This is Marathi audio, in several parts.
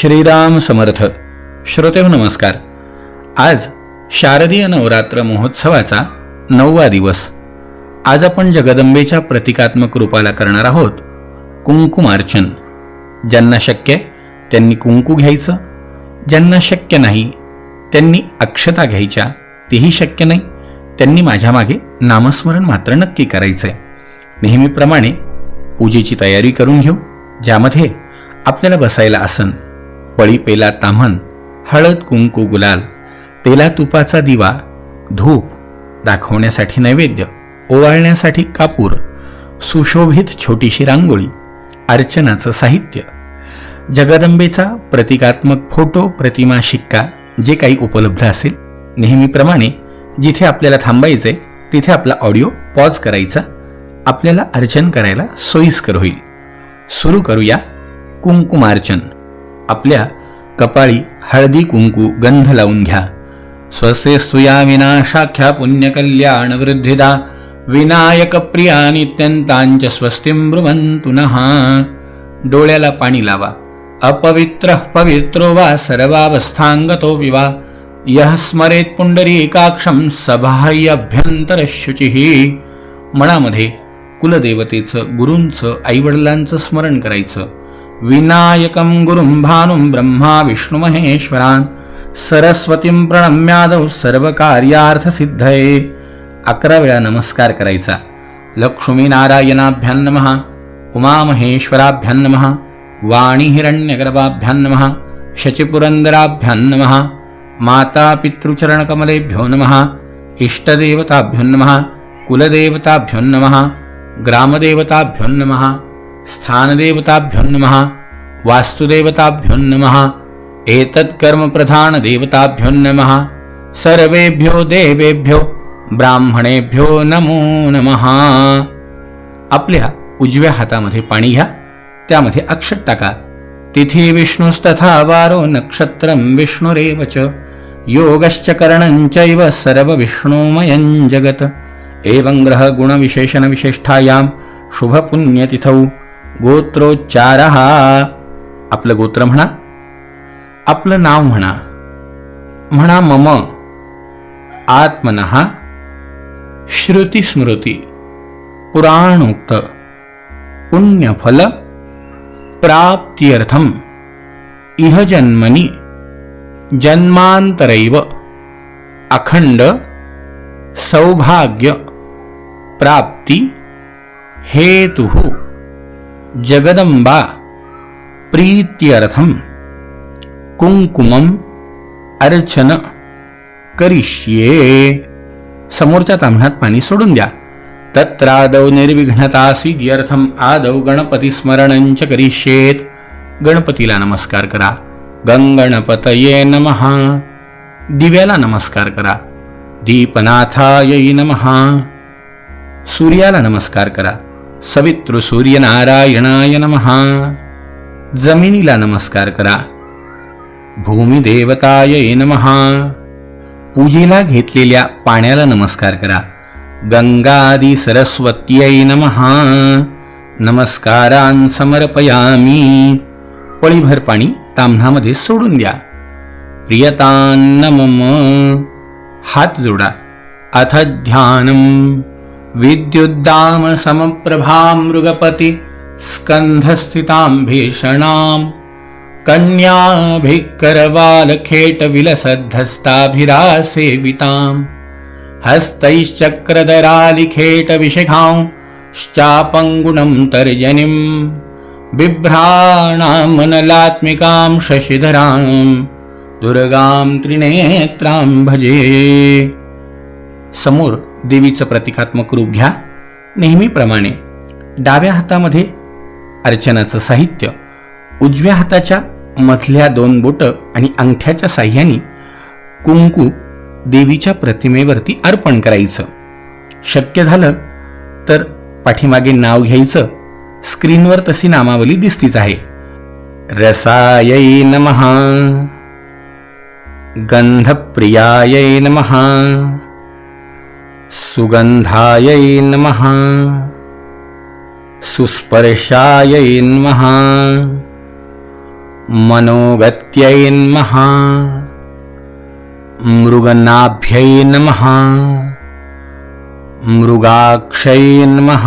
श्रीराम समर्थ. श्रोतेव नमस्कार. आज शारदीय नवरात्र महोत्सवाचा नववा दिवस. आज आपण जगदंबेच्या प्रतिकात्मक रूपाला करणार आहोत कुंकुमार्चन ज्यांना शक्य त्यांनी कुंकू घ्यायचं. ज्यांना शक्य नाही त्यांनी अक्षता घ्यायच्या. तेही शक्य नाही त्यांनी माझ्या मागे नामस्मरण मात्र नक्की करायचंय. नेहमीप्रमाणे पूजेची तयारी करून घेऊ. ज्यामध्ये आपल्याला बसायला आसन. पळी पेला ताम्हण हळद कुंकू गुलाल. तेला तुपाचा दिवा धूप दाखवण्यासाठी नैवेद्य ओवाळण्यासाठी कापूर सुशोभित छोटीशी रांगोळी अर्चनाचं साहित्य. जगदंबेचा प्रतिकात्मक फोटो प्रतिमा शिक्का जे काही उपलब्ध असेल नेहमीप्रमाणे जिथे आपल्याला थांबायचंय तिथे आपला ऑडिओ पॉज करायचा. आपल्याला अर्चन करायला सोयीस्कर होईल. सुरू करूया कुंकुमार्चन. आपल्या कपाळी हळदी कुंकू गंध लावून घ्या. स्वस्ते स्तुया विनाशाख्या पुण्यकल्याण वृद्धिदा. विनायक प्रिया नित्यंतांच स्वस्तिं ब्रुवन्तु नः. डोळ्याला पाणी लावा. अपवित्र पवित्रो वा सर्वावस्थांगतो विवा. यः स्मरेत पुंडरीकाक्षं सबाह्यभ्यंतर शुचिः मनामध्ये कुलदेवतेचं गुरूंचं आईवडिलांचं स्मरण करायचं. विनायकं गुरुं भानुं ब्रह्मा विष्णुमहेश्वरान् सरस्वतीं प्रणम्यादौ सर्वकार्यार्थसिद्धये। अकरा वेळा नमस्कार करायचा। लक्ष्मीनारायणाभ्यां नमः। उमामहेश्वराभ्यां नमः। वाणीहिरण्यगर्भाभ्यां नमः। शचिपुरन्दराभ्यां नमः। मातापितृचरणकमलेभ्यो नमः। इष्टदेवताभ्यो नमः। कुलदेवताभ्यो नमः। ग्रामदेवताभ्यो नमः। स्थानदेवताभ्यो नमः वास्तुदेवताभ्यो नमः एतत्कर्मप्रधानदेवताभ्यो नमः सर्वेभ्यो देवेभ्यो ब्राह्मणेभ्यो नमो नमः। आपल्या उजव्या हातामध्ये पाणी घ्या त्यामध्ये अक्षत टाका तिथी विष्णुस्तथा वारो नक्षत्रं विष्णुरेव च योगश्च करणञ्चैव सर्वविष्णुमयं जगत्। एवं ग्रह गुणविशेषणविशिष्टायां शुभपुण्यतिथौ। गोत्रोच्चारः. आपलं गोत्र म्हणा आपलं नाव म्हणा म्हणा मम आत्मनः श्रुतिस्मृती पुराणोक्त पुण्यफल प्राप्त्यर्थम इह जन्मनी जन्मांतरैव अखंड सौभाग्य प्राप्ती हेतु. जगदम्बा प्रीत्यर्थं कुंकुमम अर्चन करिष्ये। समोरच्या ताम्हणात पाणी सोडून द्या. तत्रादौ निर्विघ्नता सिद्ध्यर्थम आदौ गणपती स्मरणंच करिष्येत। गणपतीला नमस्कार करा। गंगणपतये नमः। दिव्याला नमस्कार करा। दीपनाथाय नमः। सूर्याला नमस्कार करा। सवितृ सूर्यनारायणाय नमः। जमिनीला नमस्कार करा। भूमिदेवताय नमः। पूजेला घेतलेल्या पाण्याला नमस्कार करा। गंगादी सरस्वत्यै नमः। नमस्कारान समर्पयामी। पळीभर पाणी ताम्हामध्ये सोडून द्या। प्रियतान मम। हात जोडा। अथ ध्यानम। विद्युद्दाम समप्रभां मृगपती स्कंधस्थितां भीषणाम्। कन्याभिकरवालखेटविलसद्धस्ताभिरासेविताम् हस्तैश्चक्रधरालिखेटविशिखांश्चापङ्गुणं तर्जनीं बिभ्राणामनलात्मिकां शशिधरां दुर्गां त्रिनेत्रां भजे। समोर देवीचं प्रतिकात्मक रूप घ्या. नेहमीप्रमाणे डाव्या हातामध्ये अर्चनाचं साहित्य उजव्या हाताच्या मधल्या दोन बोट आणि अंगठ्याच्या साह्याने कुंकू देवीच्या प्रतिमेवरती अर्पण करायचं. शक्य झालं तर पाठीमागे नाव घ्यायचं. स्क्रीनवर तशी नामावली दिसतीच आहे. रसायै नमः. गंधप्रियायै नमः. सुगंधायै नमः। सुस्पर्शायै नमः। मनोगत्यै नमः। मृगनाभ्यै नमः। मृगाक्षै नमः।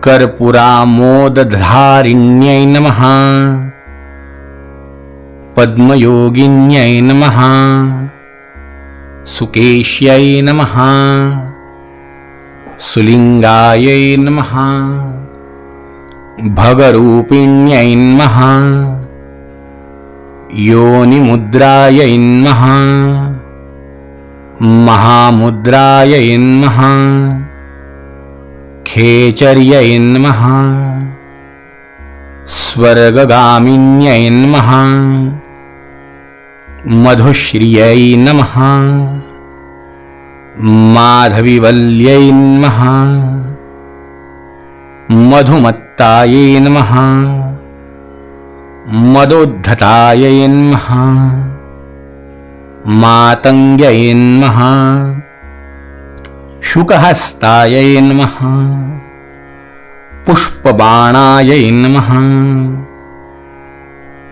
कर्पुरामोदधारिण्यै नमः। पद्मयोगिन्यै नमः सुकेश्यै नमः। सुलिङ्गायै नमः। भगरूपिण्यै नमः। योनिमुद्रायै नमः। महामुद्रायै नमः। खेचर्यै नमः। स्वर्गगामिन्यै नमः मधुश्रियै नमः। माधविवल्यै नमः। मधुमत्तायै नमः। मदोद्धतायै नमः। मातङ्ग्यै नमः। शुकहस्तायै नमः। पुष्पबाणायै नमः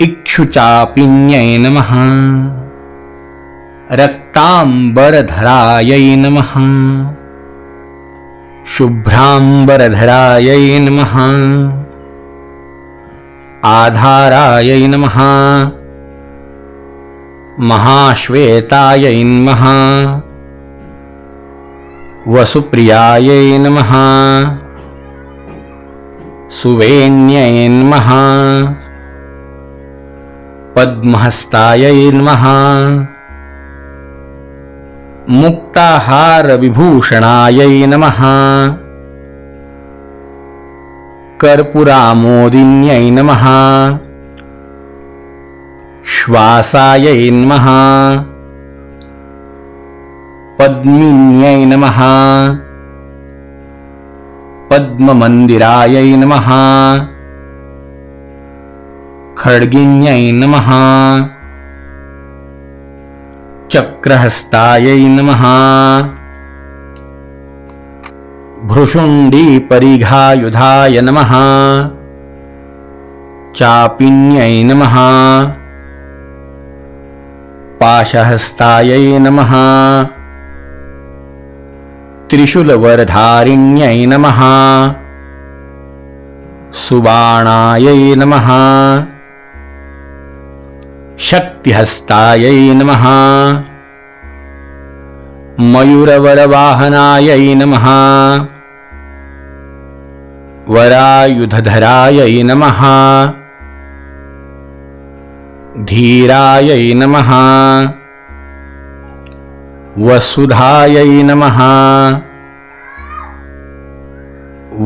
इक्षुचापिन्यै नमः। रक्ताम्बरधरायै नमः। शुभ्राम्बरधरायै नमः। आधारायै नमः। महाश्वेतायै नमः। वसुप्रियायै नमः। सुवेण्यै नमः पद्महस्तायै नमः। मुक्ताहारविभूषणायै नमः। कर्पुरामोदिन्यै नमः। श्वासायै नमः। पद्मिन्यै नमः। पद्ममन्दिरायै नमः खड्गिन्यै नमः। चक्रहस्तायै नमः। भृशुण्डीपरिघायुधाय नमः। चापिन्यै नमः। पाशहस्तायै नमः। त्रिशूलवरधारिण्यै नमः। सुबाणायै नमः शक्तिहस्तायै नमः। मयूरवरवाहनायै नमः। वरायुधधरायै नमः। धीरायै नमः। वसुधायै नमः।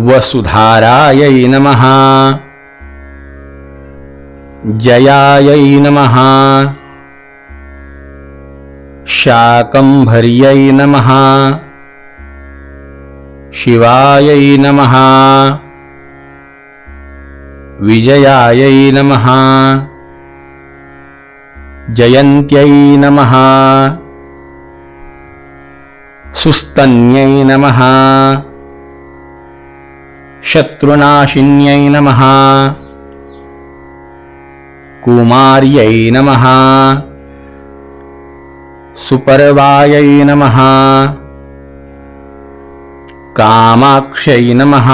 वसुधारायै नमः जयायै नमः। शाकम्भर्यै नमः। शिवायै नमः। विजयायै नमः। जयन्त्यै नमः। सुस्तन्यै नमः। शत्रुनाशिन्यै नमः कुमार्यै नमः। सुपर्वायै नमः। कामाक्षै नमः।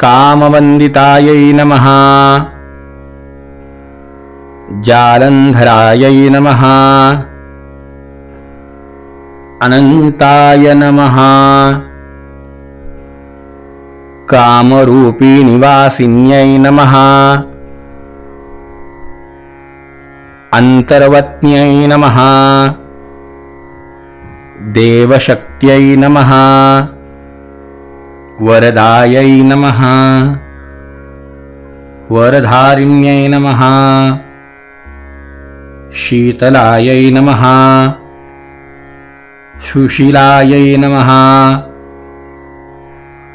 कामवन्दितायै नमः। जालन्धरायै नमः। अनन्ताय नमः कामरूपिनिवासिन्यै नमः। अन्तर्वत्न्यै नमः। देवशक्त्यै नमः। वरदायै नमः। वरधारिण्यै नमः। शीतलायै नमः। सुशीलायै नमः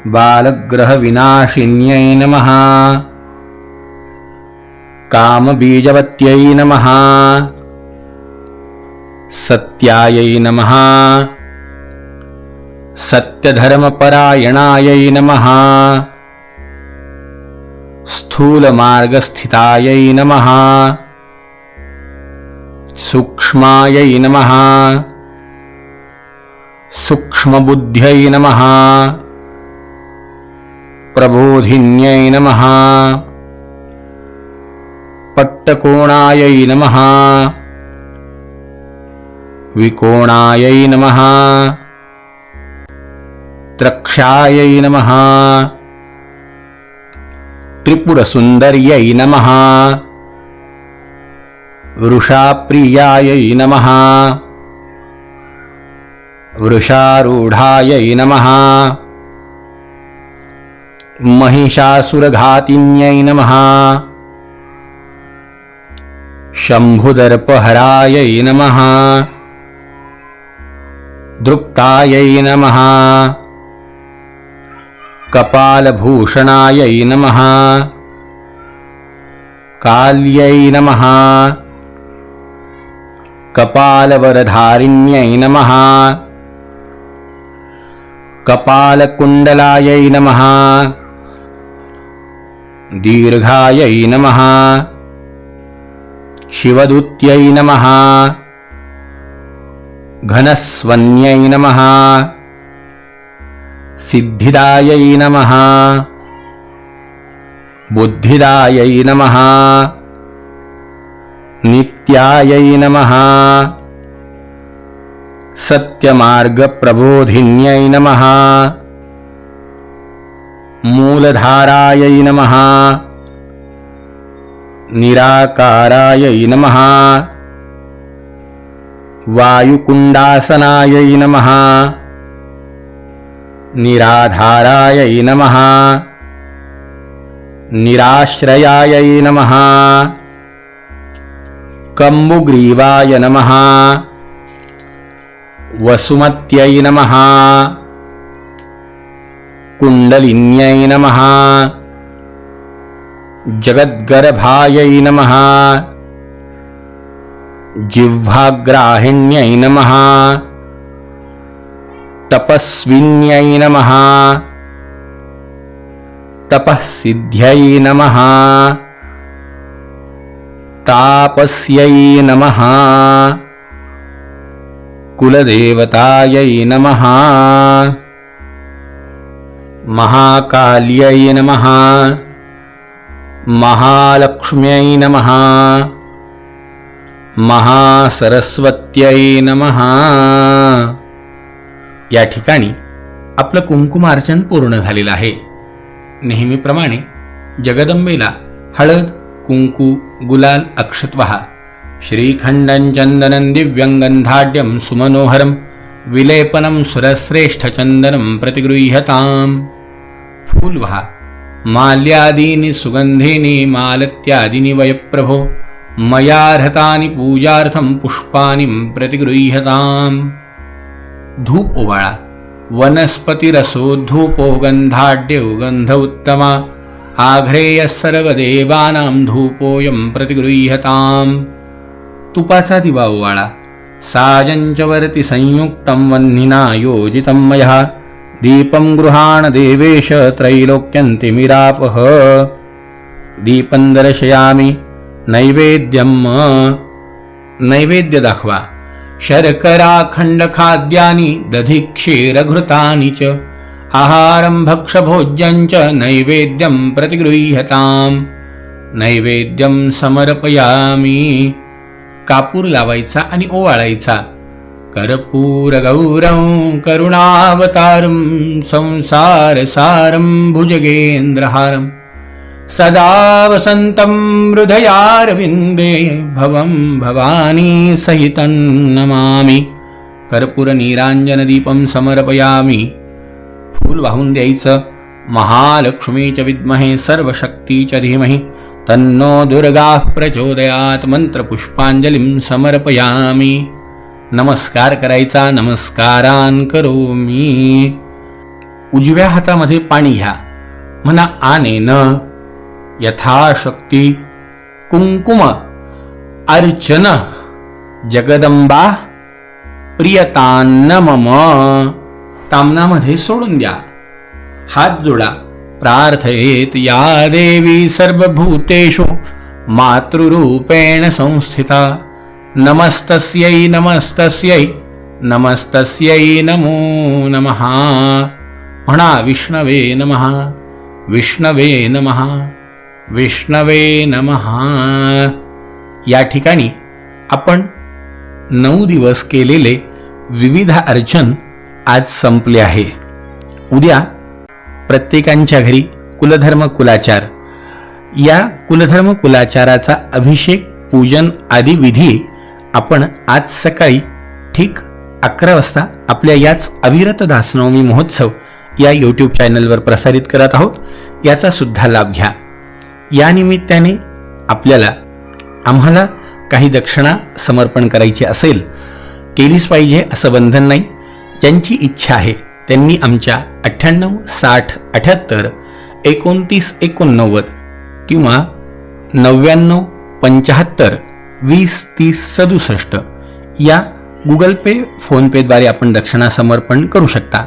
बालग्रहविनाशिन्यै नमः। कामबीजवत्यै नमः। सत्यायै नमः। सत्यधर्मपरायणायै नमः। स्थूलमार्गस्थितायै नमः। सूक्ष्मायै नमः। सूक्ष्मबुद्ध्यै नमः प्रबोधिन्यै नमः। पट्टकोणायै नमः। विकोणायै नमः। त्रक्षायै नमः। त्रिपुरसुन्दर्यै नमः। वृषाप्रियायै नमः। वृषारूढायै नमः महिषासुरघातिन्यै नमः। शम्भुदर्पहरायै नमः। दृप्तायै नमः। कपालभूषणायै नमः। काल्यै नमः। कपालवरधारिण्यै नमः। कपालकुण्डलायै नमः दीर्घायै नमः। शिवदूत्यै नमः। घनस्वन्यै नमः। सिद्धिदायै नमः। बुद्धिदायै नमः। नित्यायै नमः। सत्यमार्गप्रबोधिन्यै नमः मूलधारायै नमः। निराकारायै नमः। वायुकुण्डासनायै नमः। निराधारायै नमः। निराश्रयायै नमः। कम्बुग्रीवाय नमः। वसुमत्यै नमः कुण्डलिन्यै नमः। जगद्गर्भायै नमः। जिह्वाग्राहिण्यै नमः। तपस्विन्यै नमः। तपःसिद्ध्यै नमः। तापस्यै नमः। कुलदेवतायै नमः महाकाल्यै नमः। महालक्ष्म्यै नमः। महासरस्वत्यै नमः। या ठिकाणी आपलं कुंकुमार्चन पूर्ण झालेलं आहे. नेहमीप्रमाणे जगदंबेला हळद कुंकू गुलाल अक्षत्वहा श्रीखण्डं चन्दनं दिव्यं गन्धाढ्यं सुमनोहरं विलेपनं सुरश्रेष्ठचन्दनं प्रतिगृह्यताम्। फूलवहा माल्यादीनि सुगन्धीनि मालत्यादीनि वयप्रभो। मयार्हतानि पूजार्थं पुष्पाणि प्रतिगृह्यताम्। धूप ओवाळा वनस्पतिरसो धूपो गन्धाढ्यो गन्ध उत्तमा। आघ्रेयः सर्वदेवानां धूपोऽयं प्रतिगृह्यताम्। तुपाचा दिवा ओवाळा साजञ्चवरति संयुक्तं वह्निना योजितं मया। दीपं गृहाण देवेश त्रैलोक्यन्तिमिरापः दीपं दर्शयामि नैवेद्यं नैवेद्य दाखवा शर्कराखण्डखाद्यानि दधिक्षीरघृतानि च। आहारं भक्षभोज्यञ्च नैवेद्यं प्रतिगृह्यताम्। नैवेद्यं समर्पयामि। कापूर लावायचा आणि ओवाळायचा. कर्पूरगौरं करुणावतारं संसारसारं भुजगेन्द्रहारं सदा वसन्तं हृदयारविन्दे भवं भवानी सहितं नमामि. कर्पूरनीराञ्जनदीपं समर्पयामि. फूल वाहून द्यायचं. च विद्महे सर्वशक्तीच्या धीमहि. तन्नो दुर्गाः प्रचोदयात मंत्रपुष्पांजलीं समर्पयामि। नमस्कार करायचा नमस्कारान करो मी उजव्या हातामध्ये पाणी घ्या। म्हणा आने न यथाशक्ती कुंकुम अर्चन जगदंबा प्रियतान्न मम तामनामध्ये सोडून द्या। हात जोडा। प्रार्थयेत या देवी सर्वभूतेषु मातृरूपेण संस्थिता। नमस्तस्यै नमस्तस्यै नमस्तस्यै नमो नमः। म्हणा विष्णवे नमः विष्णवे नमः विष्णवे नमः। या ठिकाणी आपण नऊ दिवस केलेले विविध अर्चन आज संपले आहे. उद्या प्रत्येकांच्या घरी कुलधर्म कुलाचार. या कुलधर्म कुलाचाराचा अभिषेक पूजन आदी विधी आपण आज सकाळी ठीक अकरा वाजता आपल्या याच अविरत दासनवमी महोत्सव या यूट्यूब चॅनलवर प्रसारित करत आहोत. याचा सुद्धा लाभ घ्या. या निमित्ताने आपल्याला आम्हाला काही दक्षिणा समर्पण करायची असेल केलीच पाहिजे असं बंधन नाही. ज्यांची इच्छा आहे त्यांनी आमच्या अठ्ठ्याण्णव साठ अठ्याहत्तर एकोणतीस एकोणनव्वद किंवा नव्याण्णव पंच्याहत्तर वीस तीस सदुसष्ट या गुगल पे फोनपेद्वारे आपण दक्षिणा समर्पण करू शकता.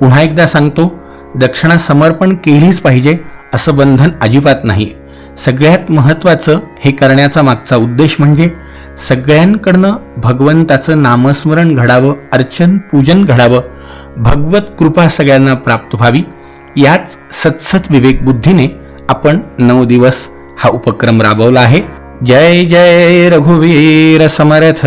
पुन्हा एकदा सांगतो दक्षिणा समर्पण केलीच पाहिजे असं बंधन अजिबात नाही. सगळ्यात महत्त्वाचं हे करण्याचा मागचा उद्देश म्हणजे सगळ्यांकडनं भगवंताचं नामस्मरण घडावं अर्चन पूजन घडावं भगवत कृपा सगळ्यांना प्राप्त व्हावी याच सत्सत विवेक बुद्धीने आपण नऊ दिवस हा उपक्रम राबवला आहे. जय जय रघुवीर समर्थ!